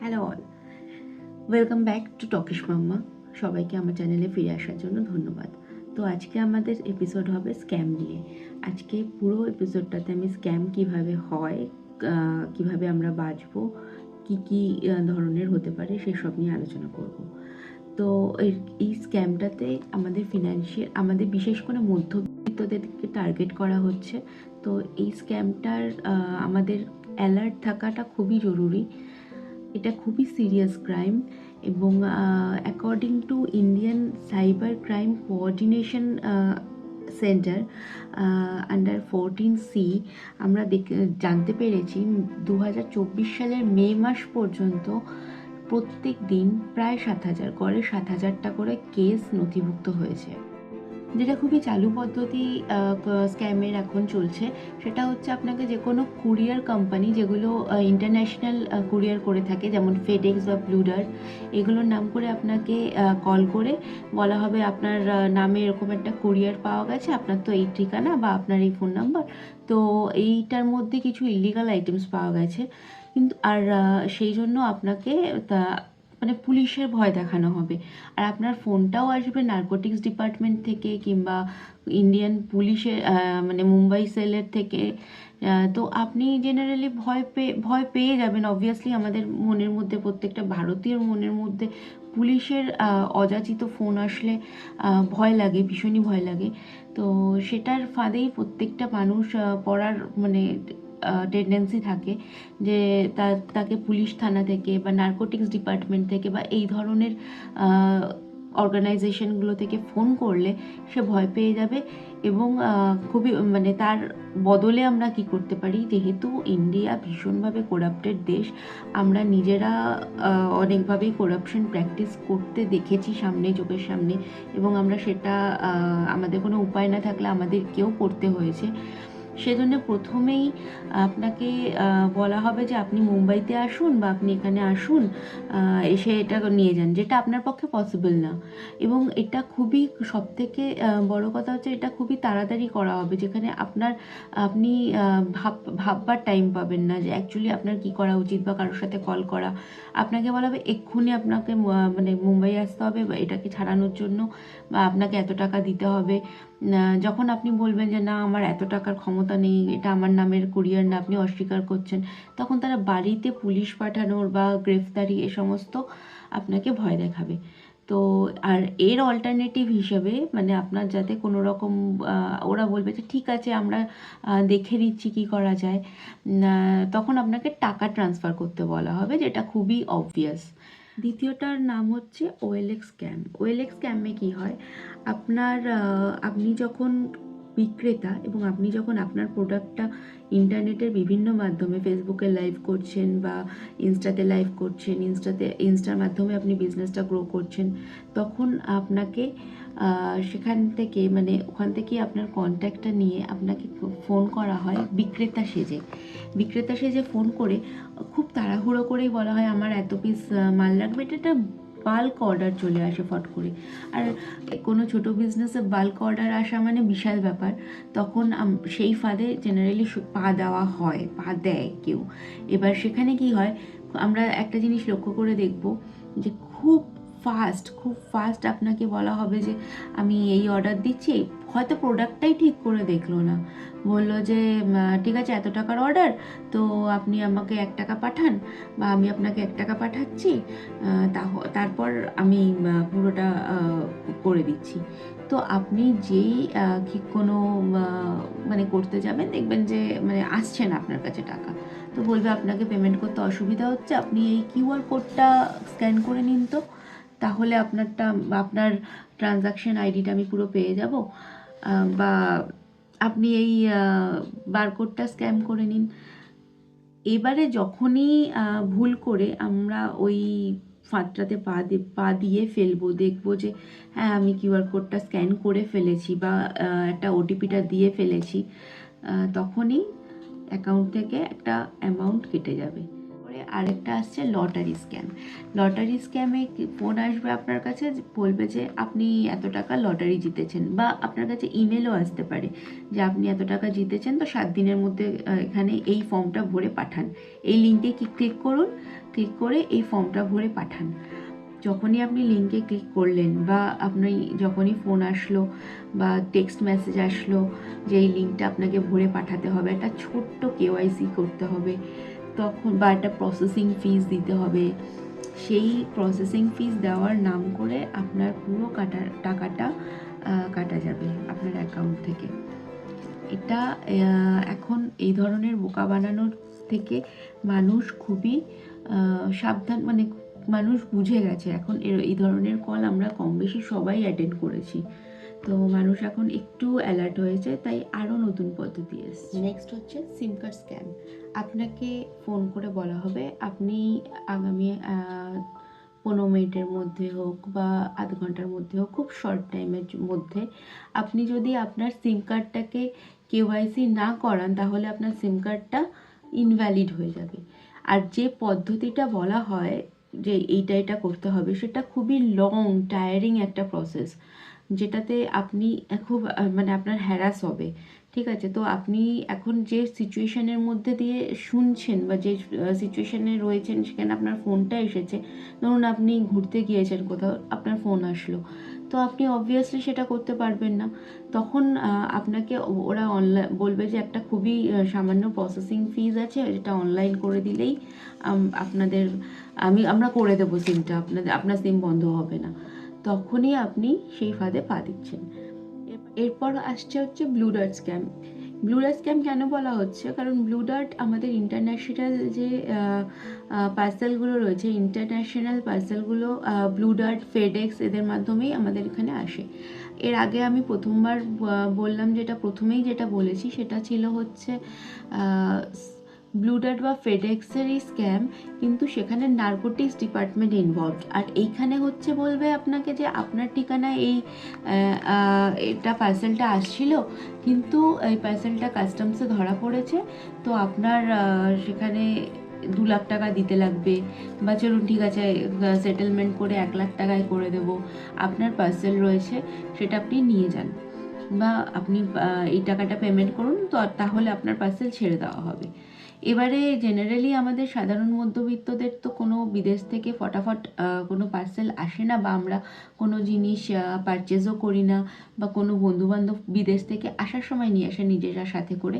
Hello all welcome back to Talkish Mamma সবাইকে আমার চ্যানেলে ফিরে আসার জন্য ধন্যবাদ। তো আজকে আমাদের এপিসোড হবে স্ক্যাম নিয়ে। আজকে পুরো এপিসোডটাতে আমি স্ক্যাম কীভাবে হয় কীভাবে আমরা বাঁচবো, কি কি ধরনের হতে পারে সেসব নিয়ে আলোচনা করব। তো এই স্ক্যামটাতে আমাদের ফিনান্সিয়াল আমাদের বিশেষ করে মধ্যবিত্তদেরকে টার্গেট করা হচ্ছে। তো এই স্ক্যামটার আমাদের অ্যালার্ট থাকাটা খুবই জরুরি। এটা খুবই সিরিয়াস ক্রাইম এবং according to Indian cyber crime coordination centre under fourteen C আমরা জানতে পেরেছি দু হাজার চব্বিশ সালের মে মাস পর্যন্ত প্রত্যেক দিন প্রায় সাত হাজার, গড়ে সাত হাজারটা করে কেস নথিভুক্ত হয়েছে। যেটা খুবই চালু পদ্ধতি স্ক্যামের এখন চলছে, সেটা হচ্ছে আপনাকে যে কোনো কুরিয়ার কোম্পানি যেগুলো ইন্টারন্যাশনাল কুরিয়ার করে থাকে, যেমন ফেডেক্স বা ব্লুডার এগুলোর নাম করে আপনাকে কল করে বলা হবে আপনার নামে এরকম একটা কুরিয়ার পাওয়া গেছে, আপনার তো এই ঠিকানা বা আপনার এই ফোন নাম্বার তো এইটার মধ্যে কিছু ইলিগাল আইটেমস পাওয়া গেছে। কিন্তু, আর সেই জন্য আপনাকে তা মানে পুলিশের ভয় দেখানো হবে। আর আপনার ফোনটাও আসবে নার্কোটিক্স ডিপার্টমেন্ট থেকে কিংবা ইন্ডিয়ান পুলিশের মানে মুম্বাই সেলের থেকে। তো আপনি জেনারেলি ভয় পেয়ে ভয় পেয়ে যাবেন। অবভিয়াসলি আমাদের মনের মধ্যে, প্রত্যেকটা ভারতীয় মনের মধ্যে পুলিশের অযাচিত ফোন আসলে ভয় লাগে, ভীষণই ভয় লাগে। তো সেটার ফাঁদেই প্রত্যেকটা মানুষ পড়ার মানে টেন্ডেন্সি থাকে যে তাকে পুলিশ থানা থেকে বা নার্কোটিক্স ডিপার্টমেন্ট থেকে বা এই ধরনের অর্গানাইজেশনগুলো থেকে ফোন করলে সে ভয় পেয়ে যাবে এবং খুবই মানে তার বদলে আমরা কি করতে পারি? যেহেতু ইন্ডিয়া ভীষণভাবে করাপ্টেড দেশ, আমরা নিজেরা অনেকভাবেই করাপশন প্র্যাকটিস করতে দেখেছি সামনে, চোখের সামনে এবং আমরা সেটা আমাদের কোনো উপায় না থাকলে আমাদেরকেও করতে হয়েছে। সেজন্য প্রথমেই আপনাকে বলা হবে যে আপনি মুম্বাইতে আসুন বা আপনি এখানে আসুন এসে এটা নিয়ে যান যেটা আপনার পক্ষে পসিবল না। এবং এটা খুবই সবথেকে আহ, বড় কথা হচ্ছে এটা খুবই তাড়াতাড়ি করা হবে যেখানে আপনার আপনি ভাব ভাববার টাইম পাবেন না যে অ্যাকচুয়ালি আপনার কি করা উচিত বা কারোর সাথে কল করা। আপনাকে বলা হবে এক্ষুনি আপনাকে মানে মুম্বাই আসতে হবে বা এটাকে ছাড়ানোর জন্য বা আপনাকে এত টাকা দিতে হবে। যখন আপনি বলবেন যে, না, আমার এত টাকার ক্ষমতা নেই, এটা আমার নামের কুরিয়ার না, আপনি অস্বীকার করছেন, তখন তারা বাড়িতে পুলিশ পাঠানোর বা গ্রেফতারি এ সমস্ত আপনাকে ভয় দেখাবে। তো, আর এর অল্টারনেটিভ হিসেবে মানে আপনার যাতে কোনো রকম ওরা বলবে যে, ঠিক আছে, আমরা দেখে নিচ্ছি কি করা যায় তখন আপনাকে টাকা ট্রান্সফার করতে বলা হবে, যেটা খুবই অবভিয়াস দ্বিতীয়টার নাম হচ্ছে ওএলএক্স স্ক্যাম ওএলএক্স স্ক্যামে কি হয়? আপনার আপনি যখন বিক্রেতা এবং আপনি যখন আপনার প্রোডাক্টটা ইন্টারনেটের বিভিন্ন মাধ্যমে ফেসবুকে লাইভ করছেন বা ইনস্টাতে লাইভ করছেন ইনস্টাতে ইনস্টার মাধ্যমে আপনি বিজনেসটা গ্রো করছেন, তখন আপনাকে সেখান থেকে মানে ওখান থেকে আপনার কন্ট্যাক্টটা নিয়ে আপনাকে ফোন করা হয় বিক্রেতা সেজে। বিক্রেতা সেজে ফোন করে, খুব তাড়াহুড়ো করেই বলা হয়, আমার এত পিস মাল লাগবে। এটা বাল্ক অর্ডার চলে আসে ফট করে। আর কোনো ছোট বিজনেসে বাল্ক অর্ডার আসা মানে বিশাল ব্যাপার। তখন সেই ফাঁদে জেনারেলি পা দেওয়া হয়, পা দেয় কেউ। এবার সেখানে কি হয়, আমরা একটা জিনিস লক্ষ্য করে দেখব যে খুব ফাস্ট খুব ফাস্ট আপনাকে বলা হবে যে, আমি এই অর্ডার দিচ্ছি। হয়তো প্রোডাক্টটাই ঠিক করে দেখল না। বলল যে ঠিক আছে, এত টাকার অর্ডার তো আপনি আমাকে এক টাকা পাঠান বা আমি আপনাকে এক টাকা পাঠাচ্ছি তারপর আমি পুরোটা করে দিচ্ছি। তো আপনি যেই কি কোনো মানে করতে যাবেন, দেখবেন যে মানে আসছে না আপনার কাছে টাকা। তো বলবে, আপনাকে পেমেন্ট করতে অসুবিধা হচ্ছে। আপনি এই কিউআর কোডটা স্ক্যান করে নিন তো। তাহলে আপনারটা, আপনার ট্রানজাকশন আইডিটা আমি পুরো পেয়ে যাব। বা আপনি এই বারকোডটা স্ক্যান করে নিন। এবারে যখনই ভুল করে আমরা ওই ফাঁদটাতে পা পা দিয়ে ফেলব, দেখব যে হ্যাঁ আমি কিউআর কোডটা স্ক্যান করে ফেলেছি বা একটা ওটিপিটা দিয়ে ফেলেছি তখনই অ্যাকাউন্ট থেকে একটা অ্যামাউন্ট কেটে যাবে। আরেকটা আসছে লটারি স্ক্যাম লটারি স্ক্যামে ফোন আসবে আপনার কাছে বলবে যে আপনি এত টাকা লটারি জিতেছেন বা আপনার কাছে ইমেলও আসতে পারে যে আপনি এত টাকা জিতেছেন তো সাত দিনের মধ্যে এখানে এই ফর্মটা ভরে পাঠান। এই লিঙ্কে কি ক্লিক করুন ক্লিক করে এই ফর্মটা ভরে পাঠান। যখনই আপনি লিঙ্কে ক্লিক করলেন বা আপনি যখনই ফোন আসলো বা টেক্সট মেসেজ আসলো যে এই লিঙ্কটা আপনাকে ভরে পাঠাতে হবে, একটা ছোট্ট কেওয়াইসি করতে হবে। তখন বা একটা প্রসেসিং ফিস দিতে হবে। সেই প্রসেসিং ফিস দেওয়ার নাম করে আপনার পুরো কাটা টাকাটা কাটা যাবে আপনার অ্যাকাউন্ট থেকে। এটা এখন এই ধরনের বোকা বানানোর থেকে মানুষ খুবই সাবধান মানে মানুষ বুঝে গেছে। এখন এই ধরনের কল আমরা কম বেশি সবাই অ্যাটেন্ড করেছি। তো মানুষ এখন একটু অ্যালার্ট হয়েছে, তাই আরও নতুন পদ্ধতি এসছে। নেক্সট হচ্ছে সিম কার্ড স্ক্যাম আপনাকে ফোন করে বলা হবে, আপনি আগামী পনেরো মিনিটের মধ্যে হোক বা আধ ঘণ্টার মধ্যে হোক, খুব শর্ট টাইমের মধ্যে আপনি যদি আপনার সিম কার্ডটাকে কেওয়াইসি না করান, তাহলে আপনার সিম কার্ডটা ইনভ্যালিড হয়ে যাবে। আর যে পদ্ধতিটা বলা হয় যে এইটা এটা করতে হবে, সেটা খুবই লং টায়ারিং একটা প্রসেস যেটাতে আপনি খুব মানে আপনার হ্যারাস হবে। ঠিক আছে? তো আপনি এখন যে সিচুয়েশনের মধ্যে দিয়ে শুনছেন বা যে সিচুয়েশনে রয়েছেন সেখানে আপনার ফোনটা এসেছে, ধরুন আপনি ঘুরতে গিয়েছেন কোথাও, আপনার ফোন আসলো। তো আপনি অবভিয়াসলি সেটা করতে পারবেন না। তখন আপনাকে ওরা অনলাইন বলবে যে একটা খুবই সামান্য প্রসেসিং ফিজ আছে, যেটা অনলাইন করে দিলেই আপনাদের, আমি, আমরা করে দেবো সিমটা আপনাদের, আপনার সিম বন্ধ হবে না। তখনই আপনি সেই ফাঁদে পা দিচ্ছেন। এরপর আসছে হচ্ছে blue dart scam blue dart scam কেন বলা হচ্ছে? কারণ ব্লু ডার্ট আমাদের ইন্টারন্যাশনাল যে পার্সেলগুলো রয়েছে ইন্টারন্যাশনাল পার্সেলগুলো ব্লু ডার্ট ফেডেক্স এদের মাধ্যমেই আমাদের এখানে আসে। এর আগে আমি প্রথমবার বললাম যেটা, প্রথমেই যেটা বলেছি সেটা ছিল হচ্ছে ব্লু ডার্ট বা ফেডেক্সেরই স্ক্যাম কিন্তু সেখানে নার্কোটিক্স ডিপার্টমেন্ট ইনভলভ আর এইখানে হচ্ছে বলবে আপনাকে যে আপনার ঠিকানায় এই এটা পার্সেলটা আসছিল, কিন্তু এই পার্সেলটা কাস্টমসে ধরা পড়েছে। তো আপনার সেখানে দু লাখ টাকা দিতে লাগবে বা চলুন ঠিক আছে সেটেলমেন্ট করে এক লাখ টাকায় করে দেবো। আপনার পার্সেল রয়েছে, সেটা আপনি নিয়ে যান। বা আপনি এই টাকাটা পেমেন্ট করুন, তো তাহলে আপনার পার্সেল ছেড়ে দেওয়া হবে। এবারে জেনারেলি আমাদের সাধারণ মধ্যবিত্তদের তো কোনো বিদেশ থেকে ফটাফট কোনো পার্সেল আসে না বা আমরা কোনো জিনিস পারচেজও করি না বা কোনো বন্ধুবান্ধব বিদেশ থেকে আসার সময় নিয়ে আসে নিজেরা সাথে করে।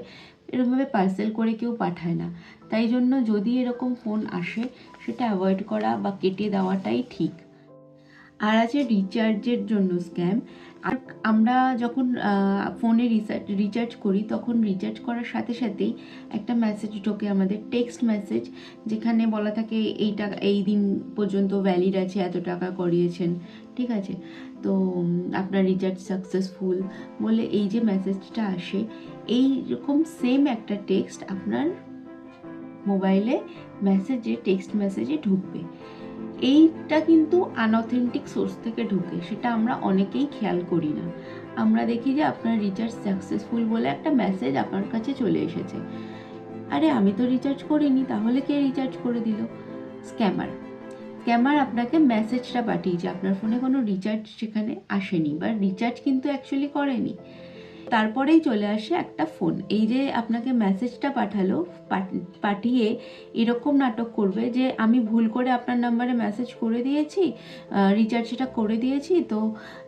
এরকমভাবে পার্সেল করে কেউ পাঠায় না। তাই জন্য যদি এরকম ফোন আসে, সেটা অ্যাভয়েড করা বা কেটে দেওয়াটাই ঠিক। আর আছে রিচার্জের জন্য স্ক্যাম আর আমরা যখন ফোনে রিচার্জ রিচার্জ করি, তখন রিচার্জ করার সাথে সাথেই একটা মেসেজ ঢোকে, আমাদের টেক্সট মেসেজ যেখানে বলা থাকে, এই টাকা, এই দিন পর্যন্ত ভ্যালিড আছে, এত টাকা করিয়েছেন। ঠিক আছে? তো আপনার রিচার্জ সাকসেসফুল বলে এই যে মেসেজটা আসে, এই রকম সেম একটা টেক্সট আপনার মোবাইলে মেসেজে টেক্সট মেসেজে ঢুকবে। এইটা কিন্তু আনঅথেন্টিক সোর্স থেকে ঢুকে, সেটা আমরা অনেকেই খেয়াল করি না। আমরা দেখি যে আপনার রিচার্জ সাকসেসফুল বলে একটা মেসেজ আপনার কাছে চলে এসেছে। আরে, আমি তো রিচার্জ করিনি, তাহলে কে রিচার্জ করে দিল? স্ক্যামার স্ক্যামার আপনাকে মেসেজটা পাঠিয়েছে, আপনার ফোনে কোনো রিচার্জ সেখানে আসেনি, বা রিচার্জ কিন্তু অ্যাকচুয়ালি করেনি। তারপরেই চলে আসে একটা ফোন এই যে আপনাকে মেসেজটা পাঠালো, পাঠ- পাঠিয়ে এরকম নাটক করবে যে আমি ভুল করে আপনার নাম্বারে মেসেজ করে দিয়েছি রিচার্জ সেটা করে দিয়েছি, তো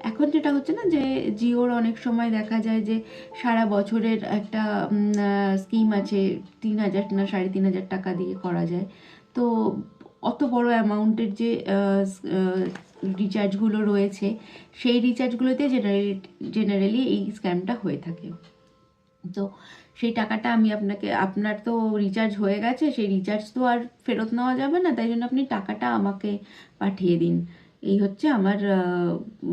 এখন যেটা হচ্ছে না যে জিওর অনেক সময় দেখা যায় যে সারা বছরের একটা স্কিম আছে, তিন হাজার না সাড়ে তিন হাজার টাকা দিয়ে করা যায়। তো অত বড় অ্যামাউন্টের যে রিচার্জগুলো রয়েছে, সেই রিচার্জগুলোতে জেনারেলি জেনারেলি এই স্ক্যামটা হয়ে থাকে। তো সেই টাকাটা আমি আপনাকে, আপনার তো রিচার্জ হয়ে গেছে, সেই রিচার্জ তো আর ফেরত নেওয়া যাবে না, তাই জন্য আপনি টাকাটা আমাকে পাঠিয়ে দিন। এই হচ্ছে আমার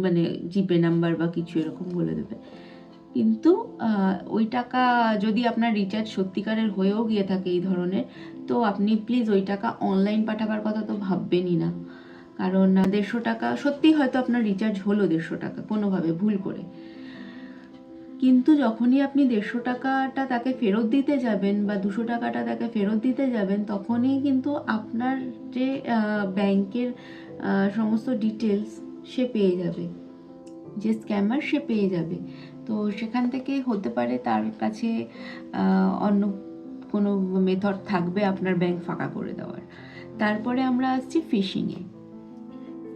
মানে জিপে নাম্বার বা কিছু এরকম বলে দেবে। কিন্তু ওই টাকা যদি আপনার রিচার্জ সত্যিকারের হয়েও গিয়ে থাকে এই ধরনের, তো আপনি প্লিজ ওই টাকা অনলাইন পাঠাবার কথা তো ভাববেনই না। কারণ দেড়শো টাকা, সত্যিই হয়তো আপনার রিচার্জ হলো দেড়শো টাকা, কোনোভাবে ভুল করে। কিন্তু যখনই আপনি দেড়শো টাকাটা তাকে ফেরত দিতে যাবেন বা দুশো টাকাটা তাকে ফেরত দিতে যাবেন, তখনই কিন্তু আপনার যে ব্যাংকের সমস্ত ডিটেলস সে পেয়ে যাবে। যে স্ক্যামার সে পেয়ে যাবে। তো সেখান থেকে হতে পারে তার কাছে অন্য কোনো মেথড থাকবে আপনার ব্যাংক ফাঁকা করে দেওয়ার। তারপরে আমরা আসছি ফিশিংয়ে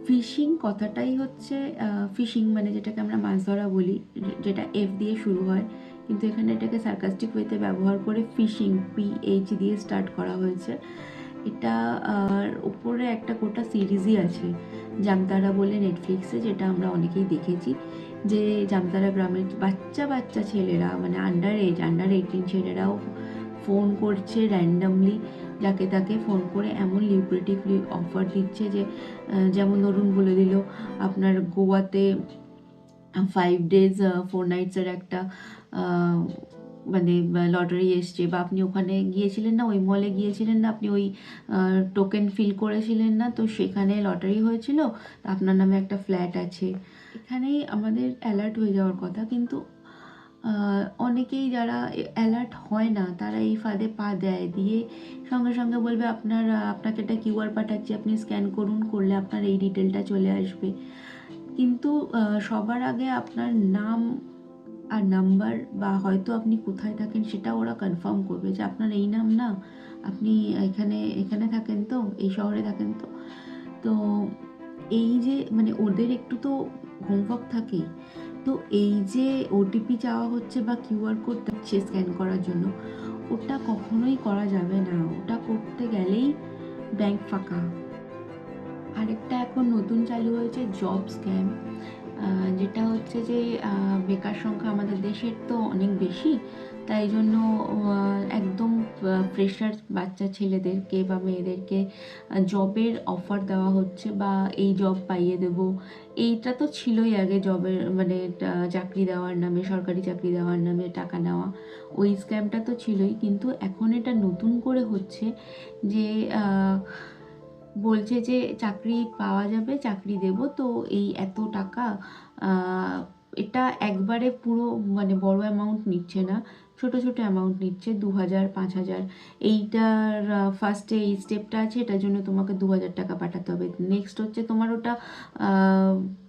ফিশিং কথাটাই হচ্ছে ফিশিং মানে যেটাকে আমরা মাছ ধরা বলি যেটা এফ দিয়ে শুরু হয়। কিন্তু এখানে এটাকে সার্কাস্টিক ওয়েতে ব্যবহার করে ফিশিং পি এইচ দিয়ে স্টার্ট করা হয়েছে। এটা উপরে একটা গোটা সিরিজই আছে, জামতারা বলে নেটফ্লিক্সে যেটা আমরা অনেকেই দেখেছি। যে জামতারা গ্রামের বাচ্চা বাচ্চা ছেলেরা মানে আন্ডার এজ আন্ডার এইটিন ছেলেরাও ফোন করছে র্যান্ডামলি যাকে তাকে ফোন করে এমন লিউক্রেটিভলি অফার দিচ্ছে যে যেমন ধরুন বলে দিল, আপনার গোয়াতে ফাইভ ডেজ ফোর নাইটসের একটা মানে লটারি এসছে বা আপনি ওখানে গিয়েছিলেন না, ওই মলে গিয়েছিলেন না, আপনি ওই টোকেন ফিল করেছিলেন না, তো সেখানে লটারি হয়েছিল, আপনার নামে একটা ফ্ল্যাট আছে। এখানেই আমাদের অ্যালার্ট হয়ে যাওয়ার কথা, কিন্তু অনেকেই যারা অ্যালার্ট হয় না, তারা এই ফাঁদে পা দেয়। দিয়ে সঙ্গে সঙ্গে বলবে, আপনার, আপনাকে একটা কিউআর পাঠাচ্ছি, আপনি স্ক্যান করুন, করলে আপনার এই ডিটেলটা চলে আসবে। কিন্তু সবার আগে আপনার নাম আর নাম্বার বা হয়তো আপনি কোথায় থাকেন, সেটা ওরা কনফার্ম করবে যে, আপনার এই নাম না, আপনি এখানে এখানে থাকেন তো, এই শহরে থাকেন তো। তো এই যে মানে ওদের একটু তো হোমওয়ার্ক থাকেই। তো এই যে ওটিপি চাওয়া হচ্ছে বা কিউআর কোড হচ্ছে স্ক্যান করার জন্য, ওটা কখনোই করা যাবে না। ওটা করতে গেলেই ব্যাংক ফাঁকা। আরেকটা এখন নতুন চালু হয়েছে জব স্ক্যাম যেটা হচ্ছে যে বেকার সংখ্যা আমাদের দেশের তো অনেক বেশি, তাই জন্য একদম ফ্রেশার বাচ্চা ছেলেদেরকে বা মেয়েদেরকে জবের অফার দেওয়া হচ্ছে বা এই জব পাইয়ে দেব। এইটা তো ছিলই আগে জবের মানে চাকরি দেওয়ার নামে, সরকারি চাকরি দেওয়ার নামে টাকা নেওয়া। ওই স্ক্যামটা তো ছিলই, কিন্তু এখন এটা নতুন করে হচ্ছে যে বলছে যে চাকরি পাওয়া যাবে, চাকরি দেব। তো এই এত টাকা এটা একবারে পুরো মানে বড় অ্যামাউন্ট নিচ্ছে না। ছোট ছোট অ্যামাউন্ট নিচ্ছে দু হাজার পাঁচ হাজার এইটার ফার্স্টে এই স্টেপটা আছে, এটার জন্য তোমাকে দু হাজার টাকা পাঠাতে হবে। নেক্সট হচ্ছে তোমার ওটা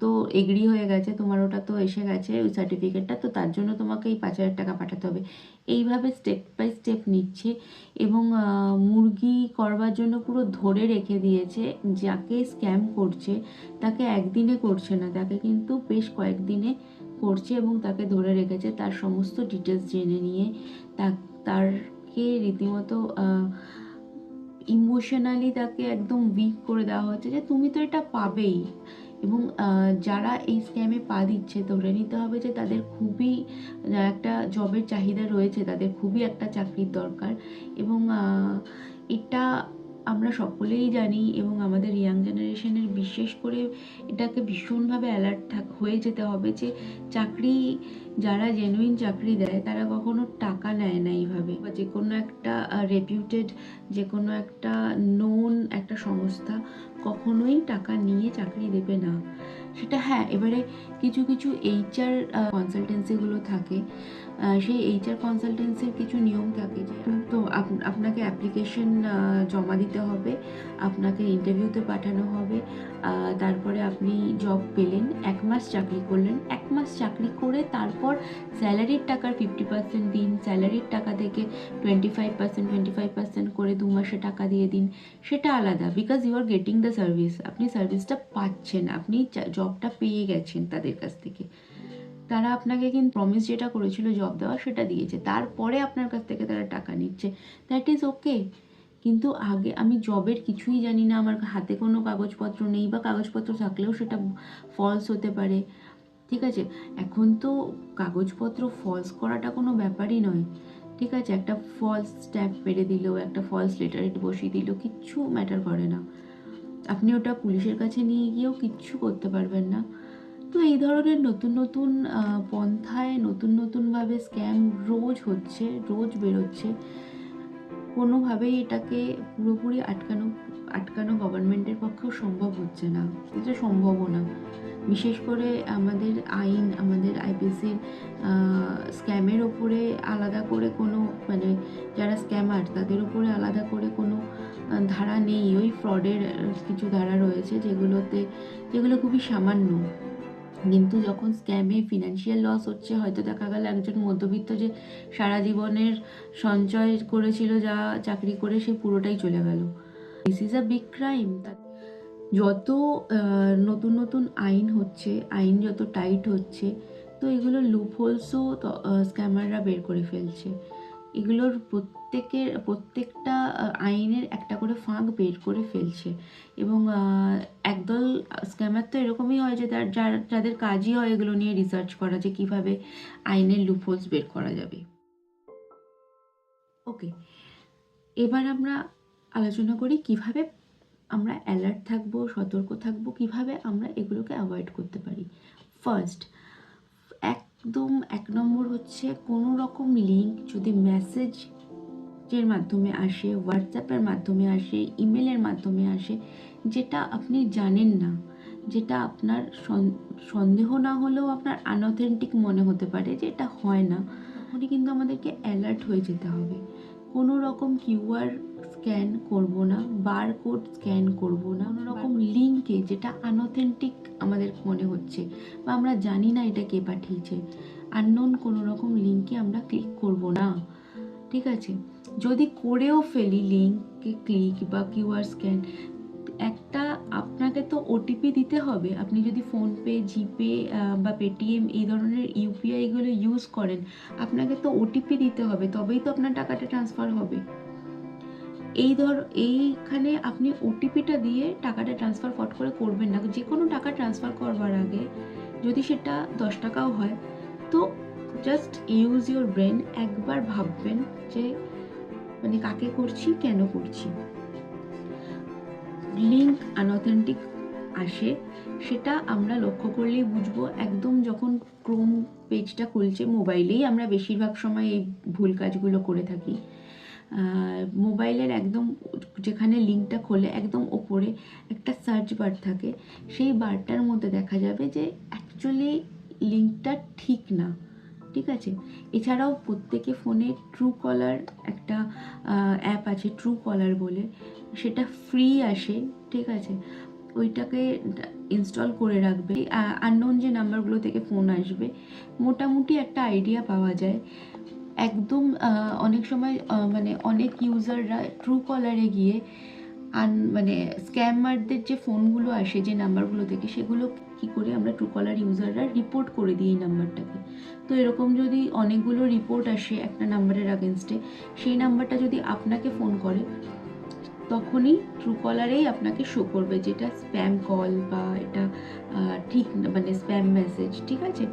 তো এগ্রি হয়ে গেছে, তোমার ওটা তো এসে গেছে, ওই সার্টিফিকেটটা তো তার জন্য তোমাকে এই পাঁচ হাজার টাকা পাঠাতে হবে। এইভাবে স্টেপ বাই স্টেপ নিচ্ছে এবং মুরগি করবার জন্য পুরো ধরে রেখে দিয়েছে, যাকে স্ক্যাম করছে, তাকে একদিনে করছে না, তাকে কিন্তু বেশ কয়েকদিনে করছে এবং তাকে ধরে রেখেছে, তার সমস্ত ডিটেলস জেনে নিয়ে তা- তারকে রীতিমতো ইমোশনালি তাকে একদম উইক করে দেওয়া হচ্ছে যে তুমি তো এটা পাবেই। এবং যারা এই স্ক্যামে পা দিচ্ছে, ধরে নিতে হবে যে তাদের খুবই একটা জবের চাহিদা রয়েছে, তাদের খুবই একটা চাকরির দরকার। এবং এটা আমরা সকলেই জানি এবং আমাদের ইয়াং জেনারেশনের বিশেষ করে এটাকে ভীষণভাবে অ্যালার্ট থাক, হয়ে যেতে হবে যে চাকরি, যারা জেনুইন চাকরি দেয়, তারা কখনো টাকা নেয় না এইভাবে। বা যে কোনো একটা রেপিউটেড যে কোনো একটা নোন একটা সংস্থা কখনোই টাকা নিয়ে চাকরি দেবে না। সেটা হ্যাঁ এবারে কিছু কিছু এইচআর কনসালটেন্সিগুলো থাকে। সেই এইচআর কনসালটেন্সির কিছু নিয়ম থাকে তো আপনাকে অ্যাপ্লিকেশন জমা দিতে হবে, আপনাকে ইন্টারভিউতে পাঠানো হবে তারপরে আপনি জব পেলেন, এক মাস চাকরি করলেন, এক মাস চাকরি করে তারপর স্যালারির টাকার ফিফটি পার্সেন্ট দিন স্যালারির টাকা থেকে twenty five percent twenty five percent করে দু মাসে টাকা দিয়ে দিন, সেটা আলাদা because you are getting the service আপনি সার্ভিসটা পাচ্ছেন, আপনি জবটা পেয়ে গেছেন তাদের কাছ থেকে। তারা আপনাকে কিন্তু প্রমিস যেটা করেছিল জব দেওয়া সেটা দিয়েছে। তারপরে আপনার কাছ থেকে তারা টাকা নিচ্ছে। দ্যাট ইজ ওকে কিন্তু আগে আমি জবের কিছুই জানি না। আমার হাতে কোনো কাগজপত্র নেই বা কাগজপত্র থাকলেও সেটা ফলস হতে পারে। ঠিক আছে? এখন তো কাগজপত্র ফলস করাটা কোনো ব্যাপারই নয়। ঠিক আছে? একটা ফলস স্ট্যাম্প মেরে দিল, একটা ফলস লেটার বসিয়ে দিল, কিচ্ছু ম্যাটার করে না। আপনি ওটা পুলিশের কাছে নিয়ে গিয়েও কিচ্ছু করতে পারবেন না। তো এই ধরনের নতুন নতুন পন্থায় নতুন নতুনভাবে স্ক্যাম রোজ হচ্ছে, রোজ বেরোচ্ছে। কোনোভাবেই এটাকে পুরোপুরি আটকানো আটকানো গভর্নমেন্টের পক্ষেও সম্ভব হচ্ছে না। এটা সম্ভবও না। বিশেষ করে আমাদের আইন, আমাদের আইপিসির স্ক্যামের ওপরে আলাদা করে কোনো মানে যারা স্ক্যামার তাদের উপরে আলাদা করে কোনো ধারা নেই। ওই ফ্রডের কিছু ধারা রয়েছে যেগুলোতে, যেগুলো খুবই সামান্য। কিন্তু যখন স্ক্যামে ফিনান্সিয়াল লস হচ্ছে, হয়তো দেখা গেল একজন মধ্যবিত্ত যে সারা জীবনের সঞ্চয় করেছিল, যা চাকরি করে, সে পুরোটাই চলে গেল। This is a big crime যত নতুন নতুন আইন হচ্ছে, আইন যত টাইট হচ্ছে, তো এগুলো লুপহোলসও স্ক্যামাররা বের করে ফেলছে। এগুলোর প্রত্যেকের, প্রত্যেকটা আইনের একটা করে ফাঁক বের করে ফেলছে। এবং একদল স্ক্যামার তো এরকমই হয় যে তার, যার, যাদের কাজই হয় এগুলো নিয়ে রিসার্চ করা যে কীভাবে আইনের লুপহোলস বের করা যাবে। ওকে এবার আমরা আলোচনা করি কীভাবে আমরা অ্যালার্ট থাকব, সতর্ক থাকব, কীভাবে আমরা এগুলোকে অ্যাভয়েড করতে পারি? ফার্স্ট একদম এক নম্বর হচ্ছে কোনো রকম লিঙ্ক যদি মেসেজের মাধ্যমে আসে হোয়াটসঅ্যাপের মাধ্যমে আসে ইমেলের মাধ্যমে আসে, যেটা আপনি জানেন না, যেটা আপনার সন্দেহ না হলেও আপনার আনঅথেন্টিক মনে হতে পারে যে এটা হয় না, তখনই কিন্তু আমাদেরকে অ্যালার্ট হয়ে যেতে হবে। কোনো রকম কিউআর স্ক্যান করব না বারকোড স্ক্যান করব না কোনো রকম লিঙ্কে যেটা আনঅথেন্টিক আমাদের মনে হচ্ছে বা আমরা জানি না এটা কে পাঠিয়েছে আননোন কোনো রকম লিঙ্কে আমরা ক্লিক করব না। ঠিক আছে? যদি করেও ফেলি লিঙ্কে ক্লিক বা কিউআর স্ক্যান একটা আপনাকে তো ওটিপি দিতে হবে। আপনি যদি ফোনপে জিপে বা পেটিএম এই ধরনের ইউপিআইগুলো ইউজ করেন আপনাকে তো ওটিপি দিতে হবে তবেই তো আপনার টাকাটা ট্রান্সফার হবে। এই ধর, এইখানে আপনি ওটিপিটা দিয়ে টাকাটা ট্রান্সফার ফট করে করবেন না। যে কোনো টাকা ট্রান্সফার করবার আগে যদি সেটা দশ টাকাও হয়, তো জাস্ট ইউজ ইউর ব্রেন একবার ভাববেন যে মানে কাকে করছি, কেন করছি। লিঙ্ক আনঅথেন্টিক আসে, সেটা আমরা লক্ষ্য করলেই বুঝব। একদম যখন ক্রোম পেজটা খুলছে, মোবাইলেই আমরা বেশিরভাগ সময় এই ভুল কাজগুলো করে থাকি। মোবাইলের একদম যেখানে লিঙ্কটা খোলে, একদম ওপরে একটা সার্চ বার থাকে, সেই বারটার মধ্যে দেখা যাবে যে অ্যাকচুয়ালি লিঙ্কটা ঠিক না, ঠিক আছে? এছাড়াও প্রত্যেকে ফোনে ট্রু কলার একটা অ্যাপ আছে ট্রু কলার বলে, সেটা ফ্রি আসে, ঠিক আছে? ওইটাকে ইনস্টল করে রাখবে। আননোন যে নাম্বারগুলো থেকে ফোন আসবে, মোটামুটি একটা আইডিয়া পাওয়া যায়। একদম অনেক সময় মানে অনেক ইউজাররা ট্রু কলারে গিয়ে আন মানে স্ক্যামারদের যে ফোনগুলো আসে, যে নাম্বারগুলো থেকে, সেগুলো কি করে আমরা ট্রু কলার ইউজাররা রিপোর্ট করে দিই এই নাম্বারটাকে। তো এরকম যদি অনেকগুলো রিপোর্ট আসে একটা নাম্বারের আগেনস্টে, সেই নাম্বারটা যদি আপনাকে ফোন করে, তখনই ট্রু কলারেই আপনাকে শো করবে যেটা স্প্যাম কল বা এটা ঠিক মানে স্প্যাম মেসেজ, ঠিক আছে?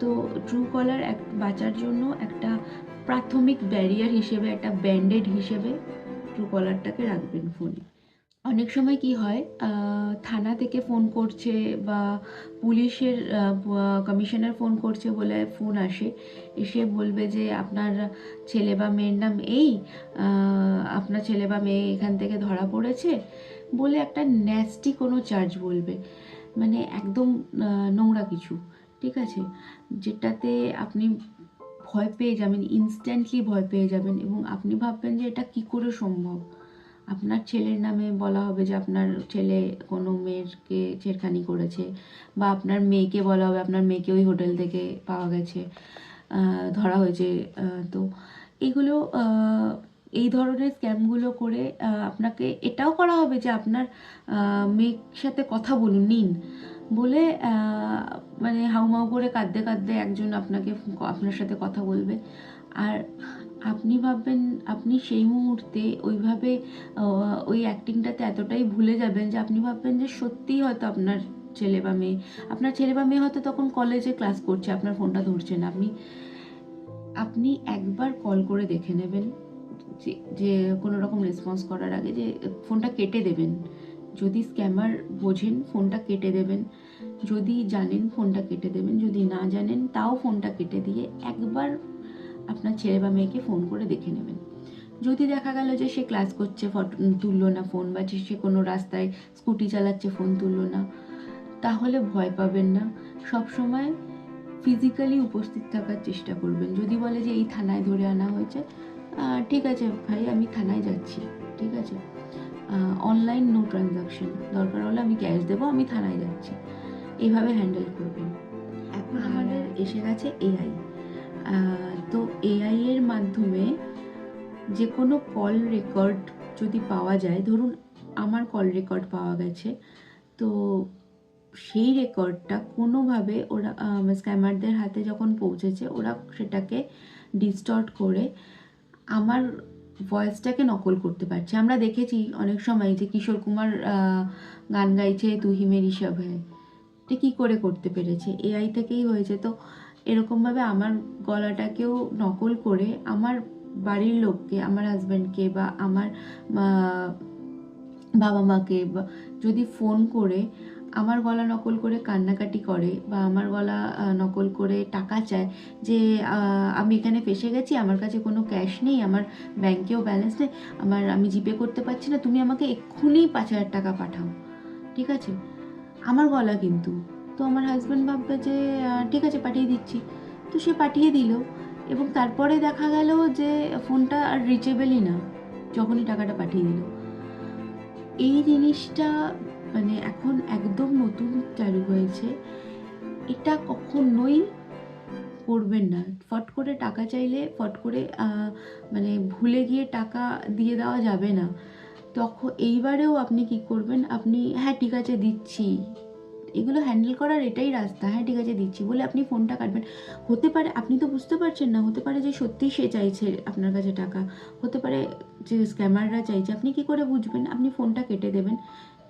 তো ট্রু কলার এক, বাঁচার জন্য একটা প্রাথমিক ব্যারিয়ার হিসেবে, একটা ব্যান্ডেড হিসেবে ট্রু কলারটাকে রাখবেন ফোনে অনেক সময় কি হয় থানা থেকে ফোন করছে বা পুলিশের কমিশনার ফোন করছে বলে ফোন আসে, এসে বলবে যে আপনার ছেলে বা মেয়ের নাম এই আপনার ছেলে বা মেয়ে এখান থেকে ধরা পড়েছে বলে একটা ন্যাস্টি কোনো চার্জ বলবে। মানে একদম নোংরা কিছু, ঠিক আছে? যেটাতে আপনি ভয় পেয়ে যাবেন ইনস্ট্যান্টলি ভয় পেয়ে যাবেন এবং আপনি ভাববেন যে এটা কি করে সম্ভব? আপনার ছেলের নামে বলা হবে যে আপনার ছেলে কোনো মেয়েরকে ছেড়খানি করেছে বা আপনার মেয়েকে বলা হবে, আপনার মেয়েকে ওই হোটেল থেকে পাওয়া গেছে ধরা হয়েছে তো এগুলো এই ধরনের স্ক্যামগুলো করে আপনাকে এটাও করা হবে যে আপনার মেয়ের সাথে কথা বলুন, নিন। বলে মানে হাউমাউ করে কাঁদতে কাঁদতে একজন আপনাকে আপনার সাথে কথা বলবে। আর আপনি ভাববেন, আপনি সেই মুহূর্তে ওইভাবে ওই অ্যাক্টিংটাতে এতটাই ভুলে যাবেন যে আপনি ভাববেন যে সত্যিই হয়তো আপনার ছেলে বা মেয়ে, আপনার ছেলে বা মেয়ে হয়তো তখন কলেজে ক্লাস করছে, আপনার ফোনটা ধরছে না। আপনি আপনি একবার কল করে দেখে নেবেন যে কোনো রকম রেসপন্স করার আগে যে ফোনটা কেটে দেবেন। যদি স্ক্যামার বোঝেন ফোনটা কেটে দেবেন, যদি জানেন ফোনটা কেটে দেবেন, যদি না জানেন তাও ফোনটা কেটে দিয়ে একবার আপনার ছেলে বা মেয়েকে ফোন করে দেখে নেবেন। যদি দেখা গেল যে সে ক্লাস করছে, ফটো, তুললো না ফোন বা সে কোনো রাস্তায় স্কুটি চালাচ্ছে, ফোন তুললো না, তাহলে ভয় পাবেন না। সব সময় ফিজিক্যালি উপস্থিত থাকার চেষ্টা করবেন। যদি বলে যে এই থানায় ধরে আনা হয়েছে ঠিক আছে ভাই, আমি থানায় যাচ্ছি, ঠিক আছে? অনলাইন নো ট্রানজাকশন দরকার হলে আমি ক্যাশ দেবো আমি থানায় যাচ্ছি। এইভাবে হ্যান্ডেল করবেন এখন আমাদের এসে গেছে এআই তো এআই এর মাধ্যমে যে কোনো কল রেকর্ড যদি পাওয়া যায় ধরুন আমার কল রেকর্ড পাওয়া গেছে তো সেই রেকর্ডটা কোনোভাবে ওরা স্ক্যামারদের হাতে যখন পৌঁছেছে ওরা সেটাকে ডিস্টর্ট করে আমার ভয়েসটাকে নকল করতে পারছে। আমরা দেখেছি অনেক সময় যে কিশোর কুমার গান গাইছে তুহি মেরি সব এটা কী করে করতে পেরেছে? এআই থেকেই হয়েছে। তো এরকমভাবে আমার গলাটাকেও নকল করে আমার বাড়ির লোককে, আমার হাজব্যান্ডকে বা আমার বাবা মাকে বা যদি ফোন করে আমার গলা নকল করে কান্নাকাটি করে বা আমার গলা নকল করে টাকা চায় যে আমি এখানে ফেসে গেছি, আমার কাছে কোনো ক্যাশ নেই, আমার ব্যাংকেও ব্যালেন্স নেই, আমার আমি জিপে করতে পারছি না, তুমি আমাকে এক্ষুনি পাঁচ হাজার টাকা পাঠাও। ঠিক আছে? আমার গলা কিন্তু। তো আমার হাজব্যান্ড ভাববে যে ঠিক আছে, পাঠিয়ে দিচ্ছি। তো সে পাঠিয়ে দিল এবং তারপরে দেখা গেল যে, ফোনটা আর রিচেবেলই না। যখনই টাকাটা পাঠিয়ে দিল। এই জিনিসটা মানে এখন একদম নতুন চালু হয়েছে। এটা কখনোই করবেন না। ফট করে টাকা চাইলে ফট করে মানে ভুলে গিয়ে টাকা দিয়ে দেওয়া যাবে না। তখন এইবারেও আপনি কি করবেন? আপনি হ্যাঁ ঠিক আছে, দিচ্ছি। এগুলো হ্যান্ডেল করার এটাই রাস্তা। হ্যাঁ ঠিক আছে, দিচ্ছি। বলে আপনি ফোনটা কাটবেন। হতে পারে, আপনি তো বুঝতে পারছেন না, হতে পারে যে সত্যিই সে চাইছে আপনার কাছে টাকা। হতে পারে যে স্ক্যামাররা চাইছে। আপনি কি করে বুঝবেন? আপনি ফোনটা কেটে দেবেন।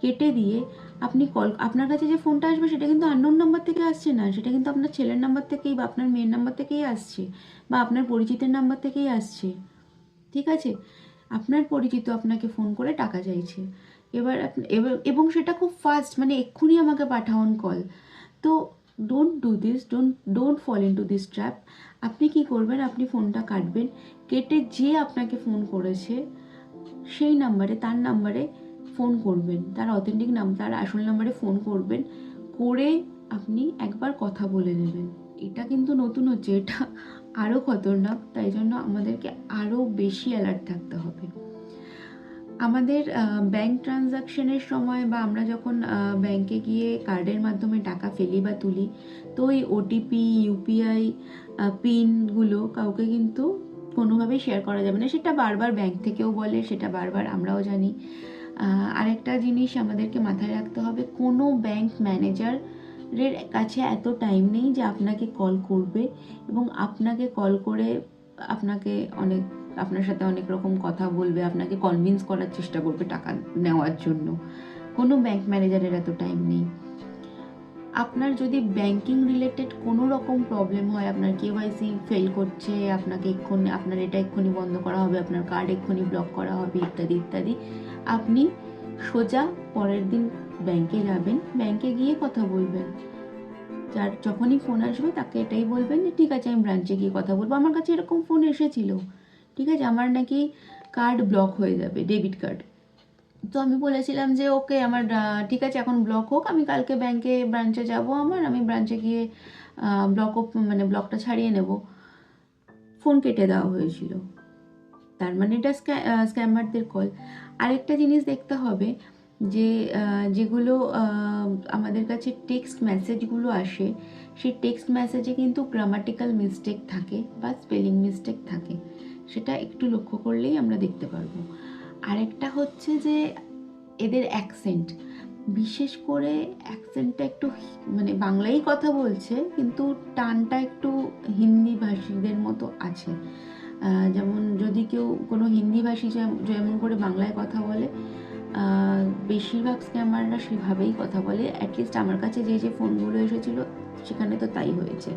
কেটে দিয়ে আপনি কল, আপনার কাছে যে ফোনটা আসবে সেটা কিন্তু আননোন নাম্বার থেকে আসছে না, সেটা কিন্তু আপনার ছেলের নাম্বার থেকেই বা আপনার মেয়ের নাম্বার থেকেই আসছে বা আপনার পরিচিতের নাম্বার থেকেই আসছে, ঠিক আছে? আপনার পরিচিত আপনাকে ফোন করে টাকা চাইছে। এবার এবার, এবং সেটা খুব ফাস্ট মানে এক্ষুনি আমাকে পাঠাউন কল তো don't do this don't don't fall into this trap আপনি কি করবেন? আপনি ফোনটা কাটবেন, কেটে যে আপনাকে ফোন করেছে, সেই নাম্বারে তার নাম্বারে ফোন করবেন। তার অথেন্টিক নাম তার আসল নাম্বারে ফোন করবেন। করে আপনি একবার কথা বলে নেবেন। এটা কিন্তু নতুন হচ্ছে, এটা আরও খতরনাক। তাই জন্য আমাদেরকে আরও বেশি অ্যালার্ট থাকতে হবে। আমাদের ব্যাংক ট্রানজাকশনের সময় বা আমরা যখন ব্যাংকে গিয়ে কার্ডের মাধ্যমে টাকা ফেলি বা তুলি, তো ওই ওটিপি ইউপিআই পিনগুলো কাউকে কিন্তু কোনোভাবেই শেয়ার করা যাবে না। সেটা বারবার ব্যাংক থেকেও বলে, সেটা বারবার আমরাও জানি। আরেকটা জিনিস আমাদেরকে মাথায় রাখতে হবে, কোনো ব্যাংক ম্যানেজারের কাছে এত টাইম নেই যে আপনাকে কল করবে এবং আপনাকে কল করে আপনাকে অনেক, আপনার সাথে অনেক রকম কথা বলবে, আপনাকে কনভিন্স করার চেষ্টা করবে টাকা নেওয়ার জন্য। কোনো ব্যাংক ম্যানেজারের এত টাইম নেই। আপনার যদি ব্যাংকিং রিলেটেড কোনো রকম প্রবলেম হয়, আপনার কেওয়াইসি ফেল করছে, আপনাকে এক্ষুনি, আপনার এটা এক্ষুনি বন্ধ করা হবে, আপনার কার্ড এক্ষুনি ব্লক করা হবে, ইত্যাদি ইত্যাদি আপনি সোজা পরের দিন ব্যাংকে যাবেন ব্যাংকে গিয়ে কথা বলবেন। যার যখনই ফোন আসবে তাকে এটাই বলবেন যে, ঠিক আছে, আমি ব্রাঞ্চে গিয়ে কথা বলব। আমার কাছে এরকম ফোন এসেছিল। ঠিক আছে, আমার নাকি কার্ড ব্লক হয়ে যাবে ডেবিট কার্ড তো আমি বলেছিলাম যে, ওকে, আমার ঠিক আছে, এখন ব্লক হোক। আমি কালকে ব্যাংকে ব্রাঞ্চে যাব আমার, আমি ব্রাঞ্চে গিয়ে ব্লক মানে ব্লকটা ছাড়িয়ে নেব। ফোন কেটে দেওয়া হয়েছিল। তার মানে এটা স্ক্যামারদের কল আরেকটা জিনিস দেখতে হবে যে যেগুলো আমাদের কাছে টেক্সট মেসেজগুলো আসে, সেই টেক্সট মেসেজে কিন্তু গ্রামাটিক্যাল মিস্টেক থাকে বা স্পেলিং মিস্টেক থাকে। সেটা একটু লক্ষ্য করলেই আমরা দেখতে পারব। আরেকটা হচ্ছে যে, এদের অ্যাকসেন্ট বিশেষ করে অ্যাকসেন্টটা একটু মানে বাংলাই কথা বলছে, কিন্তু টানটা একটু হিন্দি ভাষীদের মতো আছে। যেমন যদি কেউ কোনো হিন্দি ভাষী যেম- যেমন করে বাংলায় কথা বলে বেশিরভাগ স্ক্যামাররা সেভাবেই কথা বলে। অ্যাটলিস্ট আমার কাছে যে যে ফোনগুলো এসেছিল, সেখানে তো তাই হয়েছে।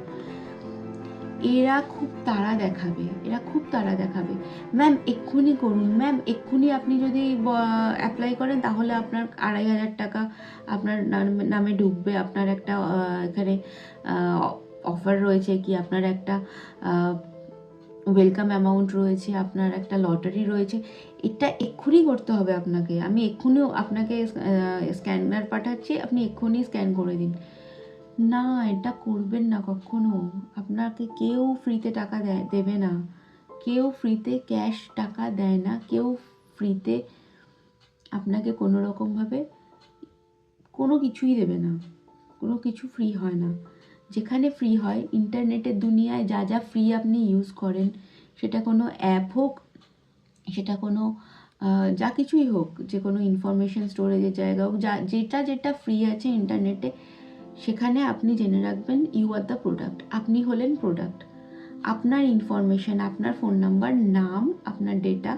এরা খুব তাড়া দেখাবে, এরা খুব তাড়া দেখাবে। ম্যাম এক্ষুনি করুন। ম্যাম এক্ষুনি আপনি যদি অ্যাপ্লাই করেন, তাহলে আপনার আড়াই হাজার টাকা আপনার নামে ঢুকবে। আপনার একটা এখানে অফার রয়েছে কি আপনার একটা ওয়েলকাম অ্যামাউন্ট রয়েছে, আপনার একটা লটারি রয়েছে, এটা এক্ষুনি করতে হবে আপনাকে। আমি এক্ষুনিও আপনাকে স্ক্যানার পাঠাচ্ছি, আপনি এক্ষুনি স্ক্যান করে দিন। না, এটা করবেন না কখনো। আপনাকে কেউ ফ্রিতে টাকা দেয় দেবে না। কেউ ফ্রিতে ক্যাশ টাকা দেয় না। কেউ ফ্রিতে আপনাকে কোনো রকমভাবে কোনো কিছুই দেবে না। কোনো কিছু ফ্রি হয় না। যেখানে ফ্রি হয় ইন্টারনেটের দুনিয়ায় যা যা ফ্রি আপনি ইউজ করেন, সেটা কোনো অ্যাপ হোক, সেটা কোনো যা কিছুই হোক, যে কোনো ইনফরমেশন স্টোরেজের জায়গা হোক, যা, যেটা যেটা ফ্রি আছে ইন্টারনেটে সেখানে আপনি জেনে রাখবেন ইউ আর দ্য প্রোডাক্ট আপনি হলেন প্রোডাক্ট আপনার ইনফরমেশন আপনার ফোন নাম্বার নাম, আপনার ডেটা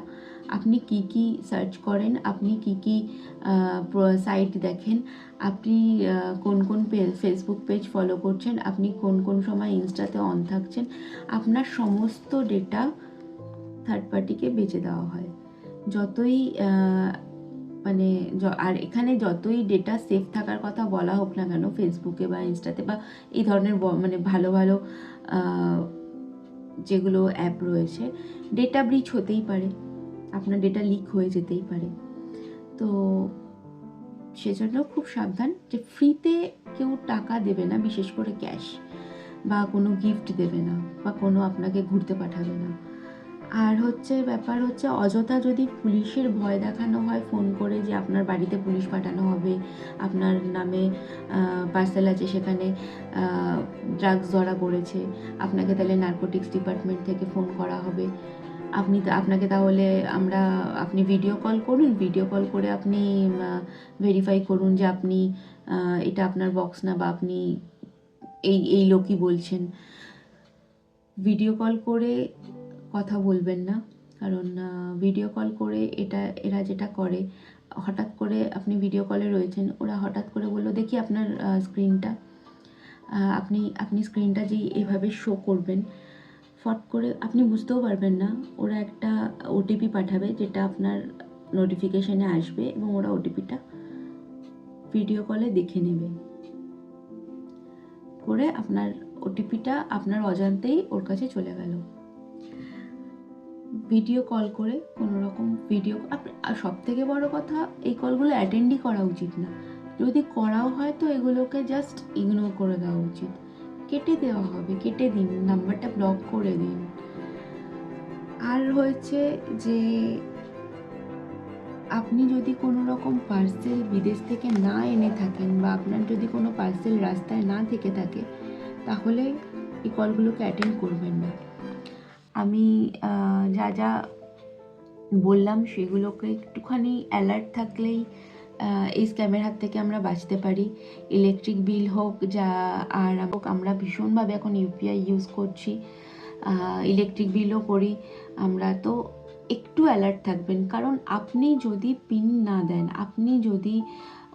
আপনি কি কি সার্চ করেন, আপনি কি কি সাইট দেখেন, আপনি কোন কোন ফেসবুক পেজ ফলো করছেন, আপনি কোন কোন সময় ইনস্টাতে অন থাকছেন, আপনার সমস্ত ডেটা থার্ড পার্টিকে বেচে দেওয়া হয়। যতই মানে আর এখানে যতই ডেটা সেফ থাকার কথা বলা হোক না কেন ফেসবুকে বা ইনস্টাতে বা এই ধরনের মানে ভালো ভালো যেগুলো অ্যাপ রয়েছে ডেটা ব্রিচ হতেই পারে। আপনার ডেটা লিক হয়ে যেতেই পারে। তো সেজন্য খুব সাবধান যে ফ্রিতে কেউ টাকা দেবে না, বিশেষ করে ক্যাশ বা কোনো গিফট দেবে না, বা কোনো আপনাকে ঘুরতে পাঠাবে না। আর হচ্ছে, ব্যাপার হচ্ছে, অযথা যদি পুলিশের ভয় দেখানো হয় ফোন করে যে আপনার বাড়িতে পুলিশ পাঠানো হবে, আপনার নামে পার্সেল আছে সেখানে ড্রাগস ধরা পড়েছে, আপনাকে তাহলে নার্কোটিক্স ডিপার্টমেন্ট থেকে ফোন করা হবে। আপনি আপনাকে তাহলে আমরা, আপনি ভিডিও কল করুন ভিডিও কল করে আপনি ভেরিফাই করুন যে আপনি এটা আপনার বক্স না বা আপনি এই এই লোকই বলছেন। ভিডিও কল করে কথা বলবেন না, কারণ ভিডিও কল করে এটা, এরা যেটা করে, হঠাৎ করে আপনি ভিডিও কলে রয়েছেন, ওরা হঠাৎ করে বলল, দেখি আপনার স্ক্রিনটা আপনি আপনি স্ক্রিনটা যেই এভাবে শো করবেন ফট করে, আপনি বুঝতেও পারবেন না, ওরা একটা ওটিপি পাঠাবে যেটা আপনার নোটিফিকেশানে আসবে এবং ওরা ওটিপিটা ভিডিও কলে দেখে নেবে। করে আপনার ওটিপিটা আপনার অজান্তেই ওর কাছে চলে গেল। ভিডিও কল করে কোনো রকম ভিডিও আর সব থেকে বড় কথা, এই কলগুলো অ্যাটেন্ডই করা উচিত না। যদি করাও হয় তো এগুলোকে জাস্ট ইগনোর করে দেওয়া উচিত। কেটে দেওয়া হবে, কেটে দিন, নাম্বারটা ব্লক করে দিন। আর হয়েছে যে, আপনি যদি কোনো রকম পার্সেল বিদেশ থেকে না এনে থাকেন বা আপনার যদি কোনো পার্সেল রাস্তায় না থেকে থাকে, তাহলে এই কলগুলোকে অ্যাটেন্ড করবেন না। আমি যা যা বললাম সেগুলোকে একটুখানি অ্যালার্ট থাকলেই এই স্ক্যামের হাত থেকে আমরা বাঁচতে পারি। ইলেকট্রিক বিল হোক যা আর হোক, আমরা ভীষণভাবে এখন ইউপিআই ইউজ করছি। ইলেকট্রিক বিলও করি। আমরা তো একটু অ্যালার্ট থাকবেন। কারণ আপনি যদি পিন না দেন, আপনি যদি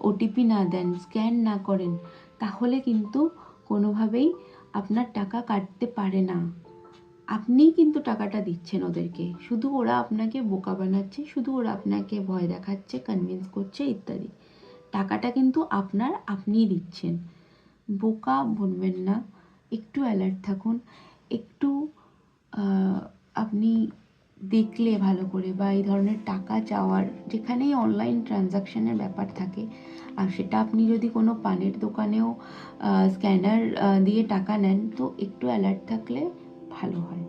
ওটিপি না দেন স্ক্যান না করেন, তাহলে কিন্তু কোনোভাবেই আপনার টাকা কাটতে পারে না। আপনিই কিন্তু টাকাটা দিচ্ছেন ওদেরকে। শুধু ওরা আপনাকে বোকা বানাচ্ছে, শুধু ওরা আপনাকে ভয় দেখাচ্ছে কনভিন্স করছে ইত্যাদি। টাকাটা কিন্তু আপনার আপনিই দিচ্ছেন। বোকা বলবেন না। একটু অ্যালার্ট থাকুন। একটু আপনি দেখলে ভালো করে বা এই ধরনের টাকা চাওয়ার যেখানেই অনলাইন ট্রানজাকশনের ব্যাপার থাকে, আর সেটা আপনি যদি কোনো পানের দোকানেও স্ক্যানার দিয়ে টাকা নেন, তো একটু অ্যালার্ট থাকলে ভালো হয়